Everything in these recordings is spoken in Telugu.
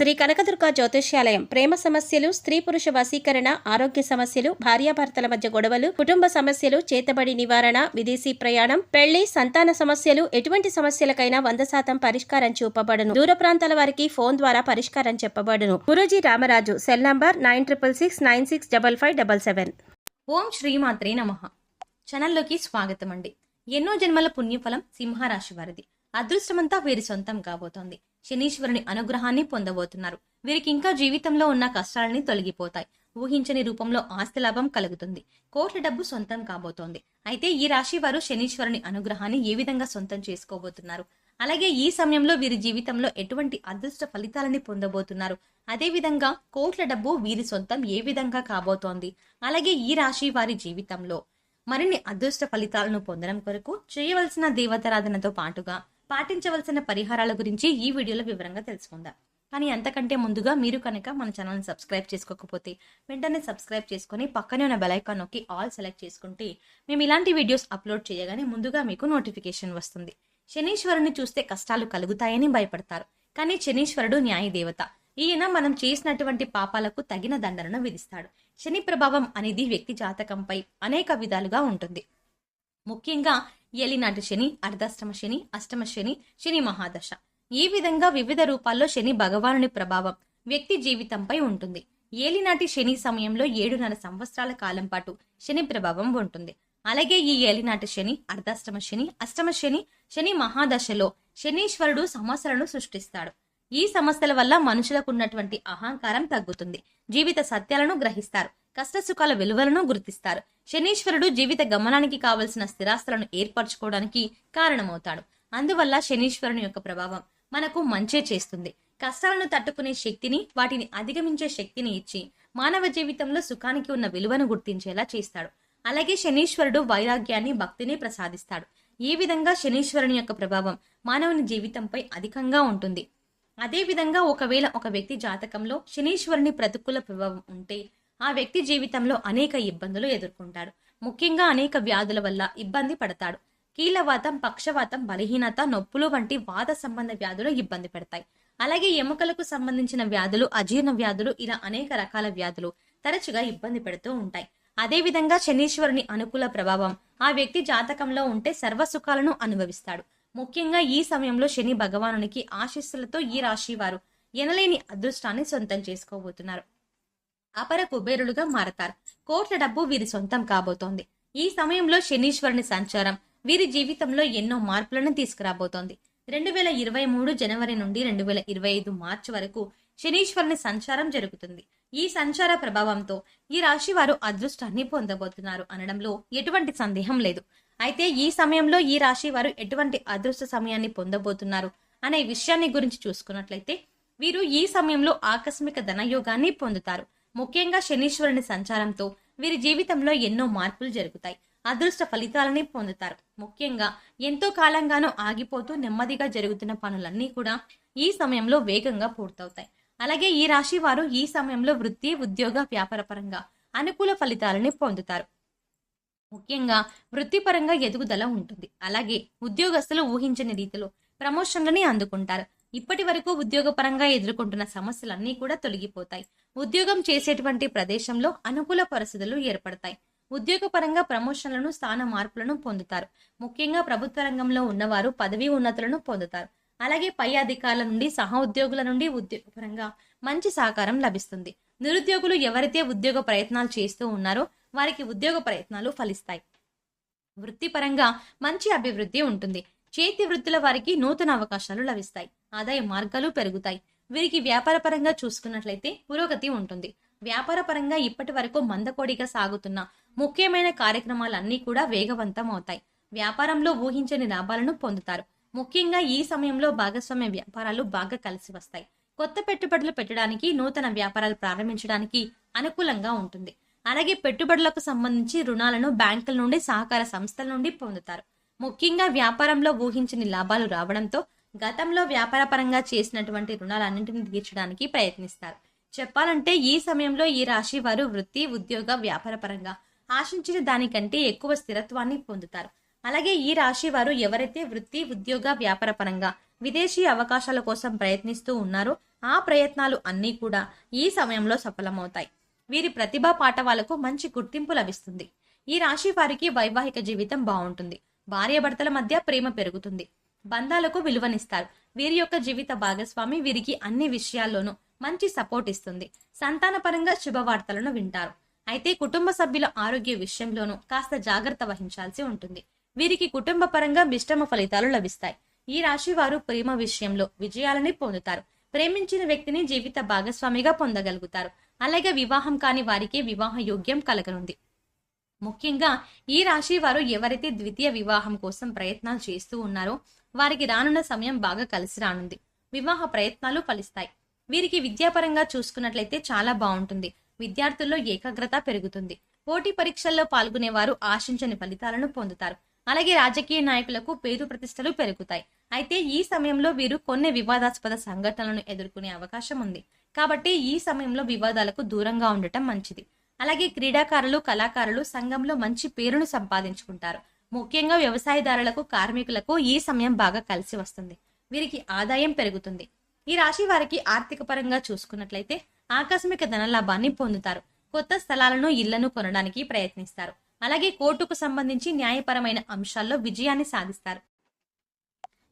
శ్రీ కనకదుర్గ జ్యోతిష్యాలయం. ప్రేమ సమస్యలు స్త్రీ పురుష వశీకరణ ఆరోగ్య సమస్యలు భార్యాభర్తల మధ్య గొడవలు కుటుంబ సమస్యలు చేతబడి నివారణ విదేశీ ప్రయాణం పెళ్ళి సంతాన సమస్యలు ఎటువంటి సమస్యలకైనా వంద శాతం పరిష్కారం చూపబడును. దూర ప్రాంతాల వారికి ఫోన్ ద్వారా పరిష్కారం చెప్పబడును. Guruji Ramaraju cell number nine triple six nine six double five double seven. ఓం శ్రీమాత్రే నమ. ఛానల్లోకి స్వాగతం అండి. ఎన్నో జన్మల పుణ్యఫలం సింహరాశి వారిది. అదృష్టమంతా వీరి సొంతం కాబోతోంది. శనీశ్వరుని అనుగ్రహాన్ని పొందబోతున్నారు. వీరికి ఇంకా జీవితంలో ఉన్న కష్టాలని తొలగిపోతాయి. ఊహించని రూపంలో ఆస్తి లాభం కలుగుతుంది. కోట్ల డబ్బు సొంతం కాబోతోంది. అయితే ఈ రాశి వారు శనీశ్వరుని అనుగ్రహాన్ని ఏ విధంగా సొంతం చేసుకోబోతున్నారు? అలాగే ఈ సమయంలో వీరి జీవితంలో ఎటువంటి అదృష్ట ఫలితాలని పొందబోతున్నారు? అదేవిధంగా కోట్ల డబ్బు వీరి సొంతం ఏ విధంగా కాబోతోంది? అలాగే ఈ రాశి వారి జీవితంలో మరిన్ని అదృష్ట ఫలితాలను పొందడం కొరకు చేయవలసిన దేవతారాధనతో పాటుగా పాటించవలసిన పరిహారాల గురించి ఈ వీడియోలో వివరంగా తెలుసుకుందాం. కానీ అంతకంటే ముందుగా మీరు కనుక మన ఛానల్ని సబ్స్క్రైబ్ చేసుకోకపోతే వెంటనే సబ్స్క్రైబ్ చేసుకొని పక్కనే ఉన్న బెలైకాన్ నొక్కి ఆల్ సెలెక్ట్ చేసుకుంటే మేము ఇలాంటి వీడియోస్ అప్లోడ్ చేయగానే ముందుగా మీకు నోటిఫికేషన్ వస్తుంది. శనీశ్వరుని చూస్తే కష్టాలు కలుగుతాయని భయపడతారు. కానీ శనీశ్వరుడు న్యాయ దేవత ఈయన మనం చేసినటువంటి పాపాలకు తగిన దండనను విధిస్తాడు. శని ప్రభావం అనేది వ్యక్తి జాతకంపై అనేక విధాలుగా ఉంటుంది. ముఖ్యంగా ఏలినాటి శని అర్ధాష్టమ శని అష్టమ శని శని మహాదశ. ఈ విధంగా వివిధ రూపాల్లో శని భగవానుని ప్రభావం వ్యక్తి జీవితంపై ఉంటుంది. ఏలినాటి శని సమయంలో ఏడున్నర సంవత్సరాల కాలం పాటు శని ప్రభావం ఉంటుంది. అలాగే ఈ ఏలినాటి శని అర్ధాష్టమ శని అష్టమ శని శని మహాదశలో శనీశ్వరుడు సమస్యలను సృష్టిస్తాడు. ఈ సమస్యల వల్ల మనుషులకు ఉన్నటువంటి అహంకారం తగ్గుతుంది. జీవిత సత్యాలను గ్రహిస్తారు. కష్టసుఖాల విలువలను గుర్తిస్తారు. శనీశ్వరుడు జీవిత గమనానికి కావలసిన స్థిరాస్తులను ఏర్పరచుకోవడానికి కారణమవుతాడు. అందువల్ల శనీశ్వరుని యొక్క ప్రభావం మనకు మంచే చేస్తుంది. కష్టాలను తట్టుకునే శక్తిని వాటిని అధిగమించే శక్తిని ఇచ్చి మానవ జీవితంలో సుఖానికి ఉన్న విలువను గుర్తించేలా చేస్తాడు. అలాగే శనీశ్వరుడు వైరాగ్యాన్ని భక్తిని ప్రసాదిస్తాడు. ఈ విధంగా శనీశ్వరుని యొక్క ప్రభావం మానవుని జీవితంపై అధికంగా ఉంటుంది. అదేవిధంగా ఒకవేళ ఒక వ్యక్తి జాతకంలో శనీశ్వరుని ప్రతికూల ప్రభావం ఉంటే ఆ వ్యక్తి జీవితంలో అనేక ఇబ్బందులు ఎదుర్కొంటాడు. ముఖ్యంగా అనేక వ్యాధుల వల్ల ఇబ్బంది పడతాడు. కీలవాతం పక్షవాతం బలహీనత నొప్పులు వంటి వాత సంబంధ వ్యాధులు ఇబ్బంది పెడతాయి. అలాగే ఎముకలకు సంబంధించిన వ్యాధులు అజీర్ణ వ్యాధులు ఇలా అనేక రకాల వ్యాధులు తరచుగా ఇబ్బంది పెడుతూ ఉంటాయి. అదేవిధంగా శనీశ్వరుని అనుకూల ప్రభావం ఆ వ్యక్తి జాతకంలో ఉంటే సర్వసుఖాలను అనుభవిస్తాడు. ముఖ్యంగా ఈ సమయంలో శని భగవానునికి ఆశీస్సులతో ఈ రాశి వారు ఎనలేని అదృష్టాన్ని సొంతం చేసుకోబోతున్నారు. అపర కుబేరులుగా మారతారు. కోట్ల డబ్బు వీరి సొంతం కాబోతోంది. ఈ సమయంలో శనీశ్వరుని సంచారం వీరి జీవితంలో ఎన్నో మార్పులను తీసుకురాబోతోంది. రెండు వేల ఇరవై మూడు జనవరి నుండి రెండు వేల ఇరవై ఐదు మార్చి వరకు శనీశ్వరుని సంచారం జరుగుతుంది. ఈ సంచార ప్రభావంతో ఈ రాశి వారు అదృష్టాన్ని పొందబోతున్నారు అనడంలో ఎటువంటి సందేహం లేదు. అయితే ఈ సమయంలో ఈ రాశి వారు ఎటువంటి అదృష్ట సమయాన్ని పొందబోతున్నారు అనే విషయాన్ని గురించి చూసుకున్నట్లయితే వీరు ఈ సమయంలో ఆకస్మిక ధనయోగాన్ని పొందుతారు. ముఖ్యంగా శనీశ్వరుని సంచారంతో వీరి జీవితంలో ఎన్నో మార్పులు జరుగుతాయి. అదృష్ట ఫలితాలని పొందుతారు. ముఖ్యంగా ఎంతో కాలంగానో ఆగిపోతూ నెమ్మదిగా జరుగుతున్న పనులన్నీ కూడా ఈ సమయంలో వేగంగా పూర్తవుతాయి. అలాగే ఈ రాశి వారు ఈ సమయంలో వృత్తి ఉద్యోగ వ్యాపారపరంగా అనుకూల ఫలితాలని పొందుతారు. ముఖ్యంగా వృత్తిపరంగా ఎదుగుదల ఉంటుంది. అలాగే ఉద్యోగస్తులు ఊహించని రీతిలో ప్రమోషన్లని అందుకుంటారు. ఇప్పటి వరకు ఉద్యోగపరంగా ఎదుర్కొంటున్న సమస్యలన్నీ కూడా తొలగిపోతాయి. ఉద్యోగం చేసేటువంటి ప్రదేశంలో అనుకూల పరిస్థితులు ఏర్పడతాయి. ఉద్యోగపరంగా ప్రమోషన్లను స్థాన మార్పులను పొందుతారు. ముఖ్యంగా ప్రభుత్వ రంగంలో ఉన్నవారు పదవీ ఉన్నతులను పొందుతారు. అలాగే పై అధికారుల నుండి సహ ఉద్యోగుల నుండి ఉద్యోగపరంగా మంచి సహకారం లభిస్తుంది. నిరుద్యోగులు ఎవరైతే ఉద్యోగ ప్రయత్నాలు చేస్తూ ఉన్నారో వారికి ఉద్యోగ ప్రయత్నాలు ఫలిస్తాయి. వృత్తిపరంగా మంచి అభివృద్ధి ఉంటుంది. చేతి వృత్తుల వారికి నూతన అవకాశాలు లభిస్తాయి. ఆదాయ మార్గాలు పెరుగుతాయి. వీరికి వ్యాపారపరంగా చూసుకున్నట్లయితే పురోగతి ఉంటుంది. వ్యాపారపరంగా ఇప్పటి వరకు మందకోడిగా సాగుతున్న ముఖ్యమైన కార్యక్రమాలన్నీ కూడా వేగవంతం అవుతాయి వ్యాపారంలో ఊహించని లాభాలను పొందుతారు. ముఖ్యంగా ఈ సమయంలో భాగస్వామ్య వ్యాపారాలు బాగా కలిసి వస్తాయి. కొత్త పెట్టుబడులు పెట్టడానికి నూతన వ్యాపారాలు ప్రారంభించడానికి అనుకూలంగా ఉంటుంది. అలాగే పెట్టుబడులకు సంబంధించి రుణాలను బ్యాంకుల నుండి సహకార సంస్థల నుండి పొందుతారు. ముఖ్యంగా వ్యాపారంలో ఊహించని లాభాలు రావడంతో గతంలో వ్యాపారపరంగా చేసినటువంటి రుణాలన్నింటినీ తీర్చడానికి ప్రయత్నిస్తారు. చెప్పాలంటే ఈ సమయంలో ఈ రాశి వారు వృత్తి ఉద్యోగ వ్యాపారపరంగా ఆశించిన దానికంటే ఎక్కువ స్థిరత్వాన్ని పొందుతారు. అలాగే ఈ రాశి వారు ఎవరైతే వృత్తి ఉద్యోగ వ్యాపారపరంగా విదేశీ అవకాశాల కోసం ప్రయత్నిస్తూ ఉన్నారో ఆ ప్రయత్నాలు అన్నీ కూడా ఈ సమయంలో సఫలమవుతాయి. వీరి ప్రతిభా పాఠవాలకు మంచి గుర్తింపు లభిస్తుంది. ఈ రాశి వారికి వైవాహిక జీవితం బాగుంటుంది. భార్యాభర్తల మధ్య ప్రేమ పెరుగుతుంది. బంధాలకు విలువనిస్తారు. వీరి యొక్క జీవిత భాగస్వామి వీరికి అన్ని విషయాల్లోనూ మంచి సపోర్ట్ ఇస్తుంది. సంతానపరంగా శుభవార్తలను వింటారు. అయితే కుటుంబ సభ్యుల ఆరోగ్య విషయంలోనూ కాస్త జాగ్రత్త వహించాల్సి ఉంటుంది. వీరికి కుటుంబ పరంగా మిశ్రమ ఫలితాలు లభిస్తాయి. ఈ రాశి వారు ప్రేమ విషయంలో విజయాలని పొందుతారు. ప్రేమించిన వ్యక్తిని జీవిత భాగస్వామిగా పొందగలుగుతారు. అలాగే వివాహం కాని వారికి వివాహ యోగ్యం కలగనుంది. ముఖ్యంగా ఈ రాశి వారు ఎవరైతే ద్వితీయ వివాహం కోసం ప్రయత్నాలు చేస్తూ ఉన్నారో వారికి రానున్న సమయం బాగా కలిసి రానుంది. వివాహ ప్రయత్నాలు ఫలిస్తాయి. వీరికి విద్యాపరంగా చూసుకున్నట్లయితే చాలా బాగుంటుంది. విద్యార్థుల్లో ఏకాగ్రత పెరుగుతుంది. పోటీ పరీక్షల్లో పాల్గొనేవారు ఆశించని ఫలితాలను పొందుతారు. అలాగే రాజకీయ నాయకులకు పేరు ప్రతిష్టలు పెరుగుతాయి. అయితే ఈ సమయంలో వీరు కొన్ని వివాదాస్పద సంఘటనలను ఎదుర్కొనే అవకాశం ఉంది. కాబట్టి ఈ సమయంలో వివాదాలకు దూరంగా ఉండటం మంచిది. అలాగే క్రీడాకారులు కళాకారులు సంఘంలో మంచి పేరును సంపాదించుకుంటారు. ముఖ్యంగా వ్యవసాయదారులకు కార్మికులకు ఈ సమయం బాగా కలిసి వస్తుంది. వీరికి ఆదాయం పెరుగుతుంది. ఈ రాశి వారికి ఆర్థిక పరంగా చూసుకున్నట్లయితే ఆకస్మిక ధనలాభాన్ని పొందుతారు. కొత్త స్థలాలను ఇళ్ళను కొనడానికి ప్రయత్నిస్తారు. అలాగే కోర్టుకు సంబంధించి న్యాయపరమైన అంశాల్లో విజయాన్ని సాధిస్తారు.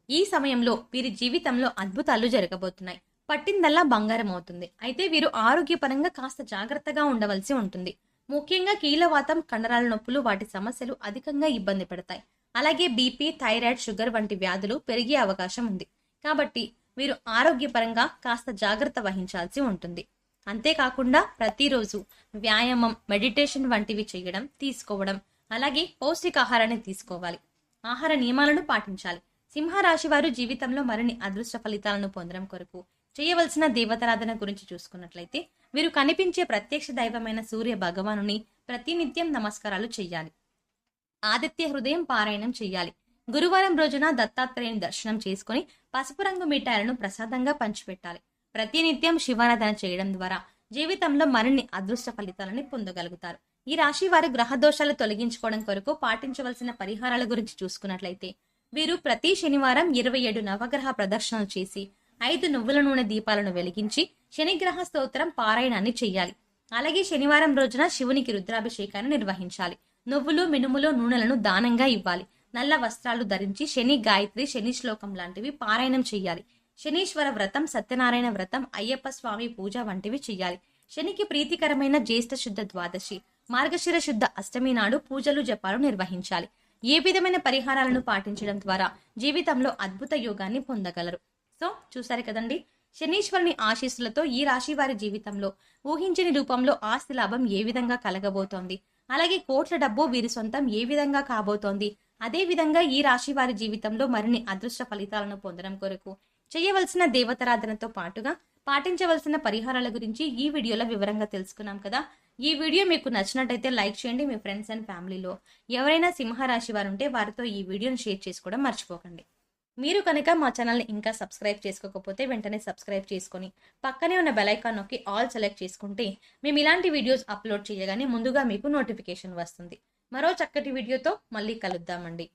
ఈ సమయంలో వీరి జీవితంలో అద్భుతాలు జరగబోతున్నాయి. పట్టిందల్లా బంగారం అవుతుంది. అయితే వీరు ఆరోగ్యపరంగా కాస్త జాగ్రత్తగా ఉండవలసి ఉంటుంది. ముఖ్యంగా కీలవాతం కండరాల నొప్పులు వాటి సమస్యలు అధికంగా ఇబ్బంది పెడతాయి. అలాగే బీపీ థైరాయిడ్ షుగర్ వంటి వ్యాధులు పెరిగే అవకాశం ఉంది. కాబట్టి మీరు ఆరోగ్యపరంగా కాస్త జాగ్రత్త వహించాల్సి ఉంటుంది. అంతేకాకుండా ప్రతిరోజు వ్యాయామం మెడిటేషన్ వంటివి చేయడం తీసుకోవడం అలాగే పౌష్టికాహారాన్ని తీసుకోవాలి. ఆహార నియమాలను పాటించాలి. సింహరాశి వారు జీవితంలో మరిన్ని అదృష్ట ఫలితాలను పొందడం కొరకు చేయవలసిన దేవతారాధన గురించి చూసుకున్నట్లయితే వీరు కనిపించే ప్రత్యక్ష దైవమైన సూర్య భగవానుని ప్రతినిత్యం నమస్కారాలు చేయాలి ఆదిత్య హృదయం పారాయణం చేయాలి గురువారం రోజున దత్తాత్రేయుని దర్శనం చేసుకుని పసుపు రంగు మిఠాయిలను ప్రసాదంగా పంచిపెట్టాలి. ప్రతినిత్యం శివారాధన చేయడం ద్వారా జీవితంలో మరిన్ని అదృష్ట ఫలితాలని పొందగలుగుతారు. ఈ రాశి వారు గ్రహ దోషాలు తొలగించుకోవడం కొరకు పాటించవలసిన పరిహారాల గురించి చూసుకున్నట్లయితే వీరు ప్రతి శనివారం ఇరవై ఏడు నవగ్రహ ప్రదర్శనలు చేసి ఐదు నువ్వుల నూనె దీపాలను వెలిగించి శనిగ్రహ స్తోత్రం పారాయణాన్ని చెయ్యాలి. అలాగే శనివారం రోజున శివునికి రుద్రాభిషేకాన్ని నిర్వహించాలి. నువ్వులు మినుములు నూనెలను దానంగా ఇవ్వాలి. నల్ల వస్త్రాలు ధరించి శని గాయత్రి శని శ్లోకం లాంటివి పారాయణం చెయ్యాలి. శనీశ్వర వ్రతం సత్యనారాయణ వ్రతం అయ్యప్ప స్వామి పూజ వంటివి చెయ్యాలి. శనికి ప్రీతికరమైన జ్యేష్ఠ శుద్ధ ద్వాదశి మార్గశిర శుద్ధ అష్టమి నాడు పూజలు జపాలు నిర్వహించాలి. ఏ విధమైన పరిహారాలను పాటించడం ద్వారా జీవితంలో అద్భుత యోగాన్ని పొందగలరు. సో చూసారు కదండి? శనీశ్వరుని ఆశీస్సులతో ఈ రాశి వారి జీవితంలో ఊహించని రూపంలో ఆస్తి లాభం ఏ విధంగా కలగబోతోంది? అలాగే కోట్ల డబ్బు వీరి సొంతం ఏ విధంగా కాబోతోంది? అదే విధంగా ఈ రాశి వారి జీవితంలో మరిన్ని అదృష్ట ఫలితాలను పొందడం కొరకు చేయవలసిన దేవతారాధనతో పాటుగా పాటించవలసిన పరిహారాల గురించి ఈ వీడియోలో వివరంగా తెలుసుకున్నాం కదా. ఈ వీడియో మీకు నచ్చినట్టయితే లైక్ చేయండి. మీ ఫ్రెండ్స్ అండ్ ఫ్యామిలీలో ఎవరైనా సింహరాశి వారు ఉంటే వారితో ఈ వీడియోను షేర్ చేసుకోవడం మర్చిపోకండి. మీరు కనుక మా ఛానల్ని ఇంకా సబ్స్క్రైబ్ చేసుకోకపోతే వెంటనే సబ్స్క్రైబ్ చేసుకొని పక్కనే ఉన్న బెలైకాన్ నొక్కి ఆల్ సెలెక్ట్ చేసుకుంటే మేము ఇలాంటి వీడియోస్ అప్లోడ్ చేయగానే ముందుగా మీకు నోటిఫికేషన్ వస్తుంది. మరో చక్కటి వీడియోతో మళ్ళీ కలుద్దామండి.